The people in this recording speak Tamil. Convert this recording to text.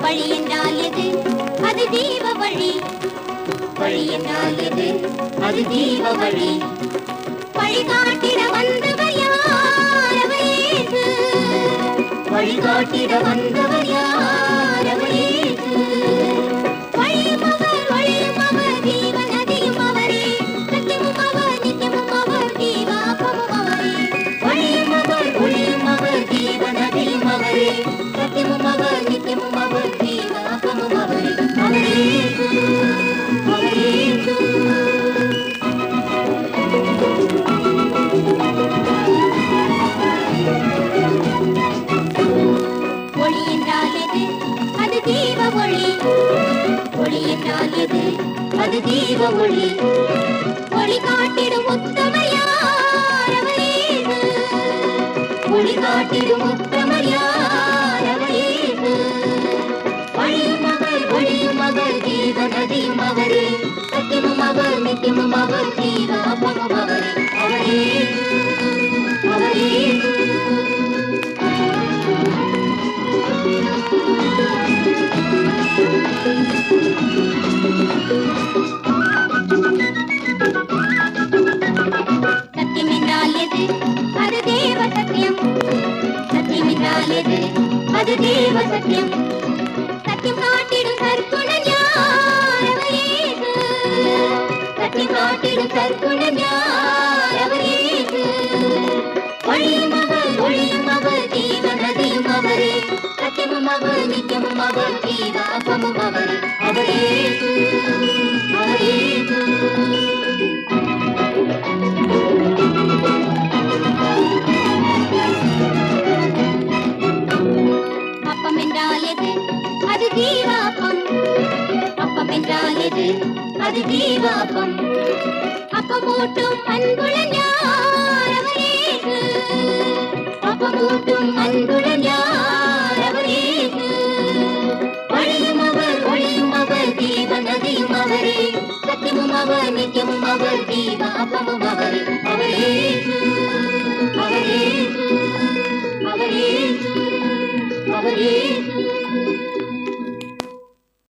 வழி என்றால் எது? அது ஜீவ வழி. வழி என்றால் எது? அது ஜீவ வழி. வழிகாட்டிட வந்தவர் யார்? வழிகாட்டிட வந்தவர் ஒளி என்றால் எது அது தீப ஒளி. ஒளி காட்டிடும் உத்தமர் யார் ஒளி காட்டிடும் உத்தமர் யார் அவர் அவர் ஒளியும் அவர் ஜீவ நதியும் அவரே. சத்தியமும் அவர் நித்தியமும் அவர் தீ எது? அது தேவ சத்தியம். சத்தியம் என்றால் எது? அது தேவ சத்தியம். சத்தியம் காட்டிடும் சற்குணம் யார் அவர் ஏது? சத்தியம் காட்டிடும் சற்குணம் யார் அவர் ஏது? ஒளியும் அவர் ஒளியும் அவர் ஜீவ நதியும் அவரே. சத்தியமும் அவர் நித்தியமும் அவர் ஜீவாபமும் அவர். அவரே. அது அப்பம் என்றால் எது? அது ஜீவாப்பம் அப்பமூட்டும் அன்புடன் யார் அவர் இயேசு அப்பமூட்டும் அன்புடன் யார் அவர் வழியும் அவர் ஒளியும் அவர் தீப நதியும் அவரே. சத்தியமும் அவர் நித்தியமும் அவர் ஜீவாப்பமும் அவரே. அவரே. அவரே. அவரே. அவரே.